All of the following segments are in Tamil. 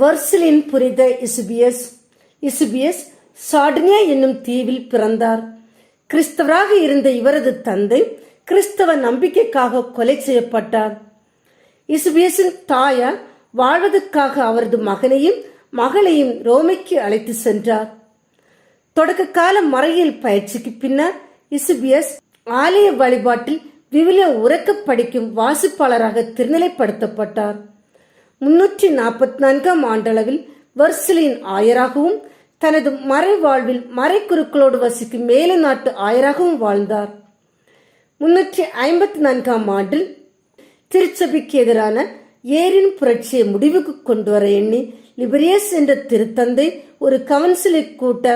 வர்சிலின் புரித இசுபியஸ். இசுபியஸ் சார்டினியா என்னும் தீவில் பிறந்தார். கிறிஸ்தவராக இருந்த இவரது தந்தை கிறிஸ்தவ நம்பிக்கைக்காக கொலை செய்யப்பட்டார். இசுபியஸின் தாயார் வாழ்வதற்காக அவரது மகனையும் மகளையும் ரோமைக்கு அழைத்து சென்றார். தொடக்க கால மறையில் பயிற்சிக்கு பின்னர் இசுபியஸ் ஆலய வழிபாட்டில் விவிலிய உறக்க படிக்கும் வாசிப்பாளராக திருநிலைப்படுத்தப்பட்டார். முன்னூற்றி நாற்பத்தி நான்காம் ஆண்டளவில் வர்சிலின் ஆயராகவும் தனது மறை வாழ்வில் மறைக்குருக்களோடு வசிக்கும் மேல நாட்டு ஆயராகவும் வாழ்ந்தார். முன்னூற்றி ஐம்பத்தி நான்காம் ஆண்டில் திருச்சபைக்கு எதிரான ஏரின் புரட்சியை முடிவுக்கு கொண்டு வர எண்ணி லிபரியஸ் என்ற திருத்தந்தை ஒரு கவுன்சிலை கூட்ட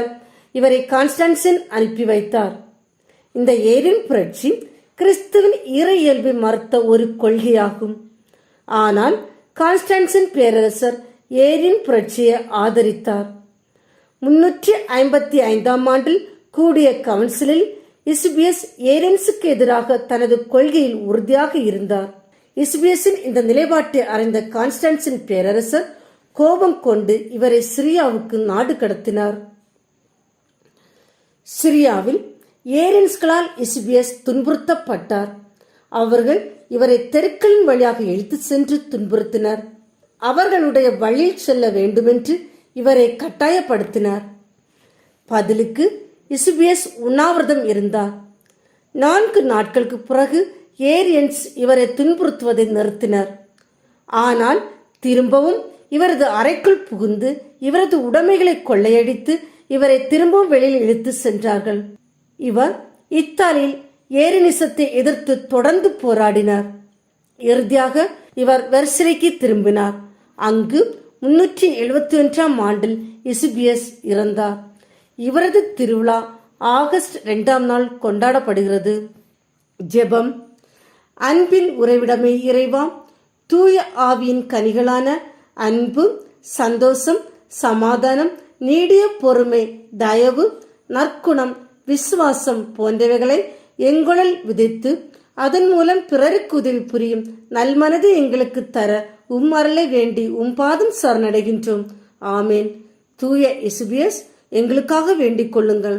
இவரை கான்ஸ்டன்சின் அனுப்பி வைத்தார். இந்த ஏரின் புரட்சி கிறிஸ்துவின் இறை இயல்பை மறுத்த ஒரு கொள்கையாகும். ஆனால் கான்ஸ்டன்சின் பேரரசர் ஏரின் புரட்சியை ஆதரித்தார். முன்னூற்றி ஐம்பத்தி ஐந்தாம் ஆண்டில் கூடிய கவுன்சிலில் இசுபியஸ் ஏரன்ஸுக்கு எதிராக தனது கொள்கையில் உறுதியாக இருந்தார். இசுபியஸின் இந்த நிலைப்பாட்டை அறிந்த கான்ஸ்டன்சின் பேரரசர் கோபம் கொண்டு இவரை சிரியாவுக்கு நாடு கடத்தினார். சிரியாவில் ஏரன்ஸ்களால் இசுபியஸ் துன்புறுத்தப்பட்டார். அவர்கள் இவரை தெருக்களின் வழியாக இழுத்து சென்று துன்புறுத்தினர். அவர்களுடைய வழியில் செல்ல வேண்டுமென்று இவரை கட்டாயப்படுத்தினார். பதிலுக்கு இசுபியஸ் உண்ணாவிரதம் இருந்தார். நான்கு நாட்களுக்கு பிறகு ஏரியன்ஸ் இவரை துன்புறுத்துவதை நிறுத்தினர். ஆனால் திரும்பவும் இவரது அறைக்குள் புகுந்து இவரது உடைமைகளை கொள்ளையடித்து இவரை திரும்பவும் வெளியில் இழுத்து சென்றார்கள். இவர் இத்தாலியில் ஏரினிசத்தை எதிர்த்து தொடர்ந்து போராடினார். இறுதியாக இவர் வெர்சிலைக்கு திரும்பினார். அங்கு முன்னூற்றி எழுபத்தி ஒன்றாம் ஆண்டில் இசுபியஸ் இறந்தார். இவரது திருவிழா ஆகஸ்ட் இரண்டாம் நாள் கொண்டாடப்படுகிறது. ஜெபம். அன்பின் உறைவிடமே இறைவா தூய ஆவியின் கனிகளான அன்பு சந்தோஷம் சமாதானம் நீடிய பொறுமை தயவு நற்குணம் விசுவாசம் போன்றவைகளை எங்குழல் விதைத்து அதன் மூலம் பிறருக்கு உதவி புரியும் நல்மனது எங்களுக்கு தர உம் அருளை வேண்டி உம் பாதம் சரணடைகின்றோம். ஆமேன். தூய இசுபியஸ் எங்களுக்காக வேண்டிக் கொள்ளுங்கள்.